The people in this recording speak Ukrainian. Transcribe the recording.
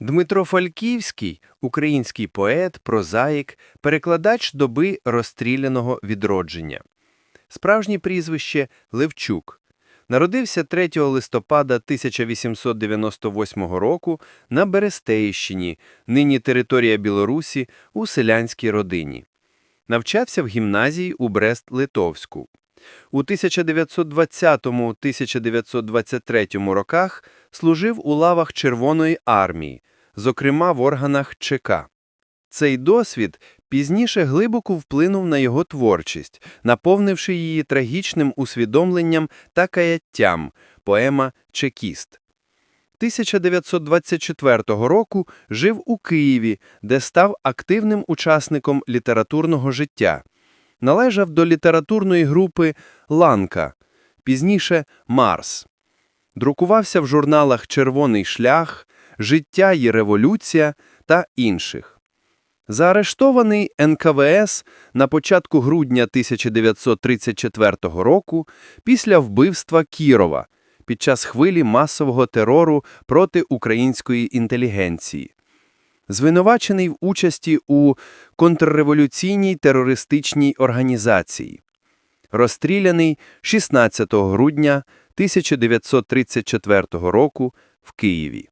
Дмитро Фальківський – український поет, прозаїк, перекладач доби розстріляного відродження. Справжнє прізвище – Левчук. Народився 3 листопада 1898 року на Берестеїщині, нині територія Білорусі, у селянській родині. Навчався в гімназії у Брест-Литовську. У 1920-1923 роках служив у лавах Червоної армії, зокрема в органах ЧК. Цей досвід пізніше глибоко вплинув на його творчість, наповнивши її трагічним усвідомленням та каяттям поема «Чекіст». 1924 року жив у Києві, де став активним учасником літературного життя. Належав до літературної групи «Ланка», пізніше «Марс». Друкувався в журналах «Червоний шлях», «Життя і революція» та інших. Заарештований НКВС на початку грудня 1934 року після вбивства Кірова під час хвилі масового терору проти української інтелігенції. Звинувачений в участі у контрреволюційній терористичній організації. Розстріляний 16 грудня 1934 року в Києві.